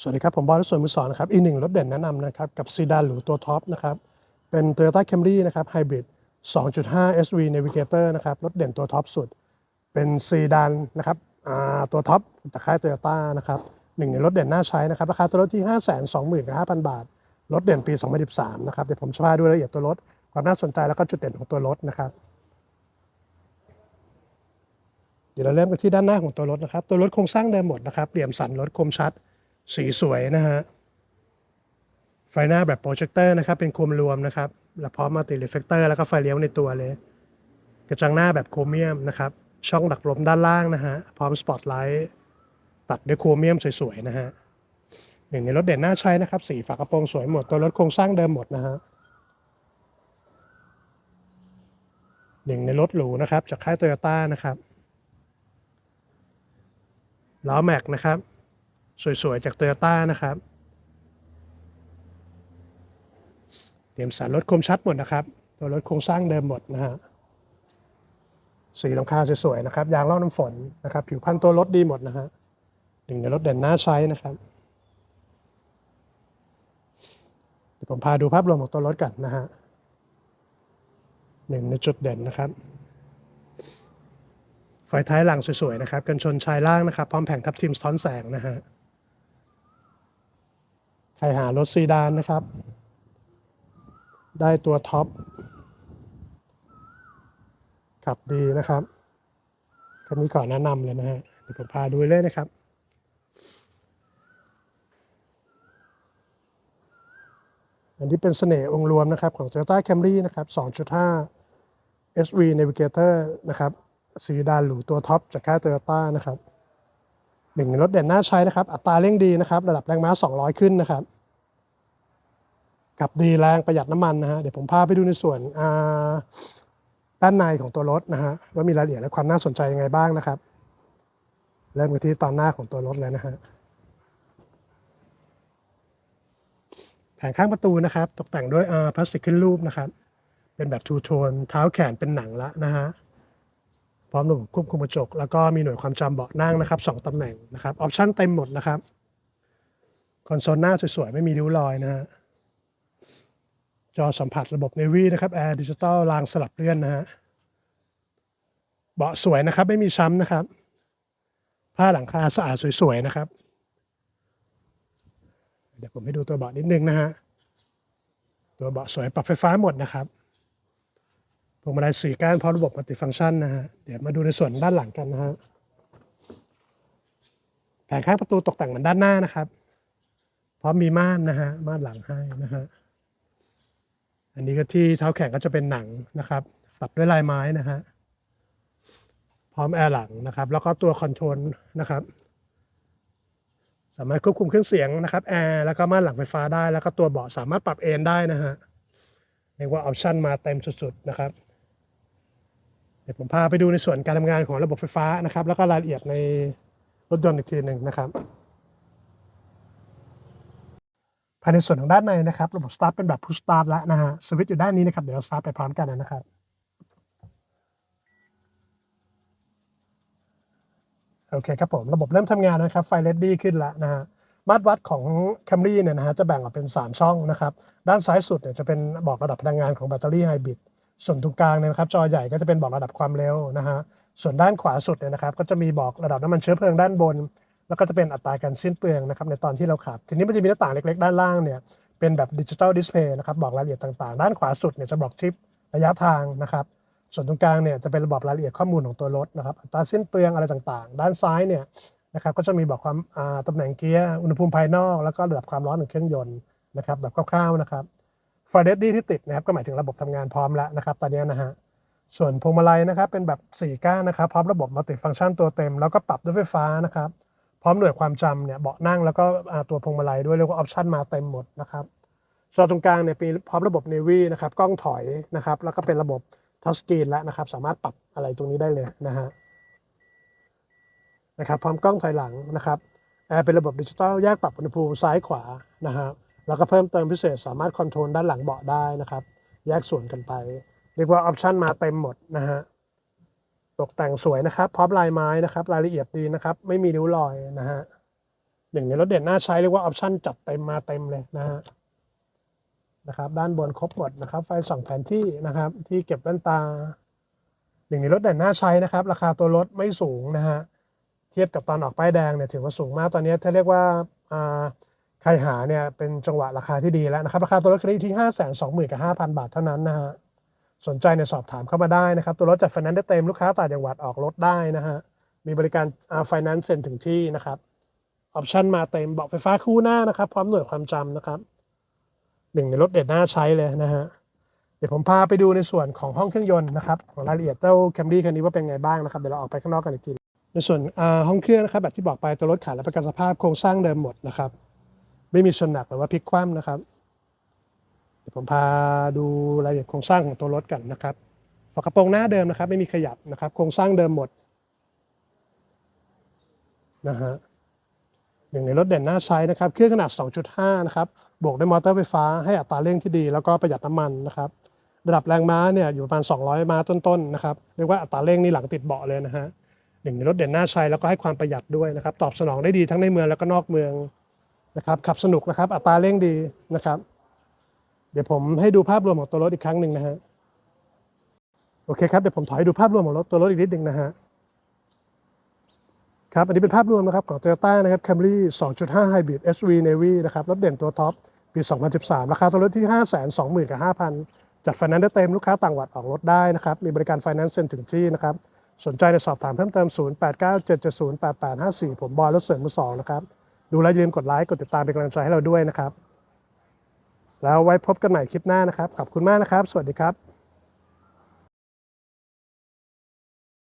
สวัสดีครับ ผมบอยรถสวนมือสองนะครับอีกหนึ่งรถเด่นแนะนำนะครับกับซีดานหรูตัวท็อปนะครับเป็น Toyota Camry นะครับไฮบริด2.5 SV Navigator นะครับรถเด่นตัวท็อปสุด เป็นซีดานนะครับตัวท็อปจากค่าย Toyota นะครับหนึ่งในรถเด่นน่าใช้นะครับราคาตัวรถที่ 525,000 บาท รถเด่นปี 2013 นะครับเดี๋ยวผมจะพาดูรายละเอียดตัวรถ ความน่าสนใจแล้วก็จุดเด่นของตัวรถนะครับเดี๋ยวเราเริ่มกันที่ด้านหน้าของตัวรถนะครับตัวรถโครงสร้างเดิมหมดนะครับเปี่ยมสันรถคมชัด สีสวยนะฮะ ไฟหน้าแบบโปรเจคเตอร์นะครับ เป็นโคมรวมนะครับ และพร้อมมัลติรีเฟกเตอร์แล้วก็ไฟเลี้ยวในตัวเลย กระจังหน้าแบบโครเมียมนะครับ ช่องดักลมด้านล่างนะฮะ พร้อมสปอตไลท์ตัดด้วยโครเมียมสวยๆนะฮะหนึ่งในรถเด่นน่าใช้นะครับ สีฝากระโปรงสวยหมด ตัวรถโครงสร้างเดิมหมดนะฮะหนึ่งในรถหรูนะครับ จากค่ายโตโยต้านะครับล้อแม็กนะครับ สวยๆ จากโตโยต้านะครับ เตรียมสารรถคมชัดหมดนะครับ ตัวรถโครงสร้างเดิมหมดนะฮะ สีหลังคาสวยๆ นะครับ ยางรอน้ำฝนนะครับ ผิวพันตัวรถดีหมดนะฮะหนึ่งในรถเด่นน่าใช้นะครับ เดี๋ยวผมพาดูภาพรวมของตัวรถกันนะฮะหนึ่งในจุดเด่นนะครับไฟท้ายหลังสวยๆนะครับ กันชนชายล่างนะครับ พร้อมแผงทับทิมสะท้อนแสงนะฮะ ใครหารถซีดานนะครับ ได้ตัวท็อปขับดีนะครับคันนี้ก่อแนะนำเลยนะฮะเดี๋ยวผมพาดูเลยนะครับ อันนี้เป็นเสน่ห์องค์รวมนะครับของ Toyota Camry นะครับ 2.5 SV Navigator นะครับ สีดานหรูตัวท็อปจากค่าย Toyota นะครับ หนึ่งในรถเด่นน่าใช้นะครับ อัตราเร่งดีนะครับ ระดับแรงม้า 200 ขึ้นนะครับขับดีแรงประหยัดน้ำมันนะฮะเดี๋ยวผมพาไปดูในส่วนอ่าด้านในของตัวรถนะฮะว่ามีรายละเอียดและความน่าสนใจยังไงบ้างนะครับ เริ่มกันที่ตอนหน้าของตัวรถเลยนะฮะแผงข้างประตูนะครับ ตกแต่งด้วยอ่าพลาสติกขึ้นรูปนะครับ เป็นแบบทูโทนเท้าแขนเป็นหนังละนะฮะ พร้อมระบบควบคุมกระจก แล้วก็มีหน่วยความจำเบาะนั่งนะครับสองตำแหน่งนะครับออปชั่นเต็มหมดนะครับคอนโซลหน้าสวยๆ ไม่มีริ้วรอยนะฮะจอสัมผัสระบบ Navy นะครับแอร์ดิจิตอลรางสลับเลื่อนนะฮะเบาะสวยนะครับ ไม่มีช้ำนะครับ ผ้าหลังคาสะอาดสวยๆ นะครับ เดี๋ยวผมให้ดูตัวเบาะนิดนึงนะฮะตัวเบาะสวยปรับไฟฟ้าหมดนะครับ วงมาลัยสี่ก้านพร้อมระบบมัลติฟังก์ชันนะฮะ เดี๋ยวมาดูในส่วนด้านหลังกันนะฮะ แผงข้างประตูตกแต่งเหมือนด้านหน้านะครับ พร้อมมีม่านนะฮะ ม่านหลังให้นะฮะ อันนี้ก็ที่เท้าแขนก็จะเป็นหนังนะครับ ปรับด้วยลายไม้นะฮะ พร้อมแอร์หลังนะครับ แล้วก็ตัวคอนโทรลนะครับ สามารถควบคุมเครื่องเสียงนะครับ แอร์ แล้วก็ม่านหลังไฟฟ้าได้ แล้วก็ตัวเบาะสามารถปรับเอนได้นะฮะเรียกว่าออปชันมาเต็มสุดๆนะครับ ดี๋ยวผมพาไปดูในส่วนการทำงานของระบบไฟฟ้านะครับ แล้วก็รายละเอียดในรถยนต์อีกทีหนึ่งนะครับ ภายในส่วนของด้านในนะครับ ระบบสตาร์ทเป็นแบบ push start แล้วนะฮะสวิตช์อยู่ด้านนี้นะครับ เดี๋ยวเราสตาร์ทไปพร้อมกันนะครับโอเคครับผมระบบเริ่มทำงานนะครับ ไฟเลดดี้ขึ้นแล้วนะฮะมาตรวัดของ Camry เนี่ยนะฮะจะแบ่งออกเป็น 3 ช่องนะครับ ด้านซ้ายสุดเนี่ยจะเป็นบอกระดับพลังงานของแบตเตอรี่ไฮบริด ส่วนตรงกลางเนี่ยนะครับจอใหญ่ก็จะเป็นบอกระดับความเร็วนะฮะส่วนด้านขวาสุดเนี่ยนะครับ ก็จะมีบอกระดับน้ำมันเชื้อเพลิงด้านบน แล้วก็จะเป็นอัตราการสิ้นเปลืองนะครับในตอนที่เราขับ ทีนี้มันจะมีหน้าต่างเล็ก ๆ ด้านล่างเนี่ยเป็นแบบดิจิตอลดิสเพย์นะครับบอกรายละเอียดต่างๆ ด้านขวาสุดเนี่ยจะบอกทริประยะทางนะครับ ส่วนตรงกลางเนี่ยจะเป็นระบบรายละเอียดข้อมูลของตัวรถนะครับอัตราสิ้นเปลืองอะไรต่างๆ ด้านซ้ายเนี่ยนะครับก็จะมีบอกความอ่าตำแหน่งเกียร์อุณหภูมิภายนอก แล้วก็ระดับความร้อนของเครื่องยนต์นะครับแบบคร่าวๆนะครับ ไฟเดดี้ที่ติดนะครับก็หมายถึงระบบทำงานพร้อมแล้วนะครับ ตอนนี้นะฮะส่วนพวงมาลัยนะครับเป็นแบบ4ก้านนะครับพร้อมระบบมัลติฟังก์ชันตัวเต็ม แล้วก็ปรับด้วยไฟฟ้านะครับพร้อมหน่วยความจำเนี่ยเบาะนั่งแล้วก็ตัวพวงมาลัยด้วยเรียกว่าออปชันมาเต็มหมดนะครับจอตรงกลางเนี่ยพร้อมระบบ Navy นะครับกล้องถอยนะครับแล้วก็เป็นระบบทัชสกรีนแล้วนะครับ สามารถปรับอะไรตรงนี้ได้เลยนะฮะนะครับพร้อมกล้องถอยหลังนะครับแอร์เป็นระบบดิจิตอลแยกปรับอุณหภูมิซ้ายขวานะฮะ แล้วก็เพิ่มเติมพิเศษสามารถคอนโทรลด้านหลังเบาะได้นะครับ แยกส่วนกันไป เรียกว่าออปชันมาเต็มหมดนะฮะตกแต่งสวยนะครับพร้อมลายไม้นะครับ รายละเอียดดีนะครับ ไม่มีริ้วรอยนะฮะหนึ่งในรถเด่นน่าใช้เรียกว่าออปชันจัดเต็มมาเต็มเลยนะฮะนะครับด้านบนครบหมดนะครับ ไฟส่องแผนที่นะครับ ที่เก็บแว่นตาหนึ่งในรถเด่นน่าใช้นะครับ ราคาตัวรถไม่สูงนะฮะเทียบกับตอนออกป้ายแดงเนี่ยถือว่าสูงมากตอนนี้ถ้าเรียกว่าอ่า ใครหาเนี่ยเป็นจังหวะราคาที่ดีแล้วนะครับ ราคาตัวรถคันนี้ที่ห้าแสนสองหมื่นกับห้าพันบาทเท่านั้นนะฮะสนใจเนี่ยสอบถามเข้ามาได้นะครับ ตัวรถจัดไฟแนนซ์ได้เต็มลูกค้าต่างจังหวัดออกรถได้นะฮะมีบริการอาไฟแนนซ์เซ็นถึงที่นะครับออปชันมาเต็มเบาะไฟฟ้าคู่หน้านะครับ พร้อมหน่วยความจำนะครับหนึ่งในรถเด็ดน่าใช้เลยนะฮะเดี๋ยวผมพาไปดูในส่วนของห้องเครื่องยนต์นะครับของรายละเอียดเจ้าแคมรี่คันนี้ว่าเป็นไงบ้างนะครับเดี๋ยวเราออกไปข้างนอกกันอีกทีในส่วนห้องเครื่องนะครับแบบที่บอกไปตัวรถขายและประกันสภาพโครงสร้างเดิมหมดนะครับ ไม่มีชนหนักหรือว่าพลิกคว่ำนะครับเดี๋ยวผมพาดูรายละเอียดโครงสร้างของตัวรถกันนะครับฝากระโปรงหน้าเดิมนะครับ ไม่มีขยับนะครับ โครงสร้างเดิมหมดนะฮะหนึ่งในรถเด่นหน่าใช้นะครับ เครื่องขนาด 2.5 นะครับ บวกด้วยมอเตอร์ไฟฟ้าให้อัตราเร่งที่ดี แล้วก็ประหยัดน้ำมันนะครับ ระดับแรงม้าเนี่ยอยู่ประมาณ 200 ม้าต้นๆนะครับ เรียกว่าอัตราเร่งนี่หลังติดเบาะเลยนะฮะหนึ่งในรถเด่นหน่าใช้แล้วก็ให้ความประหยัดด้วยนะครับ ตอบสนองได้ดีทั้งในเมืองแล้วก็นอกเมือง นะครับขับสนุกนะครับอัตราเร่งดีนะครับ เดี๋ยวผมให้ดูภาพรวมของตัวรถอีกครั้งหนึ่งนะฮะโอเคครับเดี๋ยวผมถอยดูภาพรวมของรถตัวรถอีกนิดหนึ่งนะฮะครับอันนี้เป็นภาพรวมนะครับของ Toyota นะครับ Camry 2.5 Hybrid SV Navy นะครับรถเด่นตัวท็อปปี 2013 ราคาตัวรถที่ 520,000กับ5,000 จัดไฟแนนซ์ได้เต็มลูกค้าต่างจังหวัดออกรถได้นะครับ มีบริการไฟแนนซ์เซ็นถึงที่นะครับ สนใจในสอบถามเพิ่มเติม 0897708854 ผมบอยรถเสริมมือสองนะครับ ดูแล้วอย่าลืมกดไลค์กดติดตามเป็นกำลังใจให้เราด้วยนะครับ แล้วไว้พบกันใหม่คลิปหน้านะครับ ขอบคุณมากนะครับ สวัสดีครับ